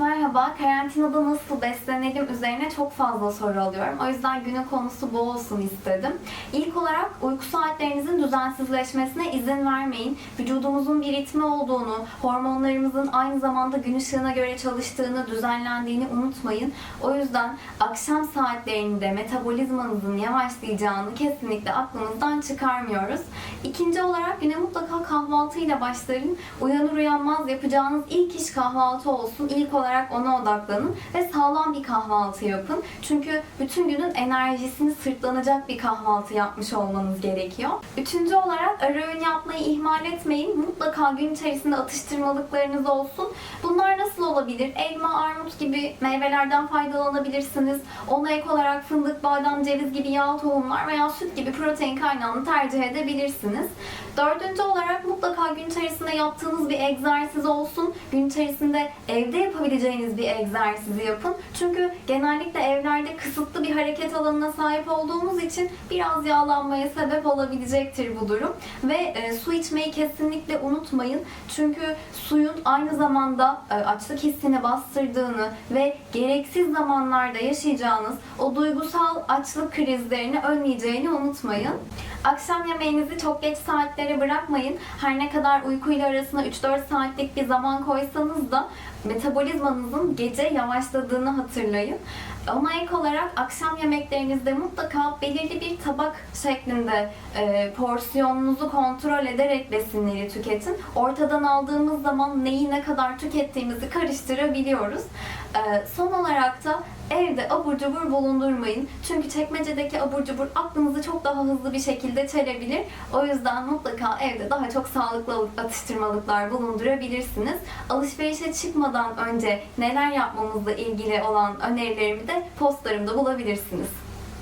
Merhaba, karantinada nasıl beslenelim üzerine çok fazla soru alıyorum. O yüzden günün konusu bu olsun istedim. İlk olarak uyku saatlerinizin düzensizleşmesine izin vermeyin. Vücudumuzun bir ritmi olduğunu, hormonlarımızın aynı zamanda gün ışığına göre çalıştığını, düzenlendiğini unutmayın. O yüzden akşam saatlerinde metabolizmanızın yavaşlayacağını kesinlikle aklınızdan çıkarmıyoruz. İkinci olarak güne mutlaka kahvaltıyla başlayın. Uyanır uyanmaz yapacağınız ilk iş kahvaltı olsun. İlk olarak ona odaklanın ve sağlam bir kahvaltı yapın. Çünkü bütün günün enerjisini sırtlanacak bir kahvaltı yapmış olmanız gerekiyor. Üçüncü olarak ara öğün yapmayı ihmal etmeyin. Mutlaka gün içerisinde atıştırmalıklarınız olsun. Bunlar nasıl olabilir? Elma, armut gibi meyvelerden faydalanabilirsiniz. Ona ek olarak fındık, badem, ceviz gibi yağ tohumlar veya süt gibi protein kaynağını tercih edebilirsiniz. Dördüncü olarak gün içerisinde yaptığınız bir egzersiz olsun. Gün içerisinde evde yapabileceğiniz bir egzersizi yapın. Çünkü genellikle evlerde kısıtlı bir hareket alanına sahip olduğumuz için biraz yağlanmaya sebep olabilecektir bu durum. Ve e, su içmeyi kesinlikle unutmayın. Çünkü suyun aynı zamanda e, açlık hissini bastırdığını ve gereksiz zamanlarda yaşayacağınız o duygusal açlık krizlerini önleyeceğini unutmayın. Akşam yemeğinizi çok geç saatlere bırakmayın. Her ne kadar uykuyla arasına 3-4 saatlik bir zaman koysanız da metabolizmanızın gece yavaşladığını hatırlayın. Ona ek olarak akşam yemeklerinizde mutlaka belirli bir tabak şeklinde e, porsiyonunuzu kontrol ederek besinleri tüketin. Ortadan aldığımız zaman neyi ne kadar tükettiğimizi karıştırabiliyoruz. E, son olarak da evde abur cubur bulundurmayın. Çünkü çekmecedeki abur cubur aklınızı çok daha hızlı bir şekilde çelebilir. O yüzden mutlaka evde daha çok sağlıklı atıştırmalıklar bulundurabilirsiniz. Alışverişe çıkmadan önce neler yapmamızla ilgili olan önerilerimi de postlarımda bulabilirsiniz.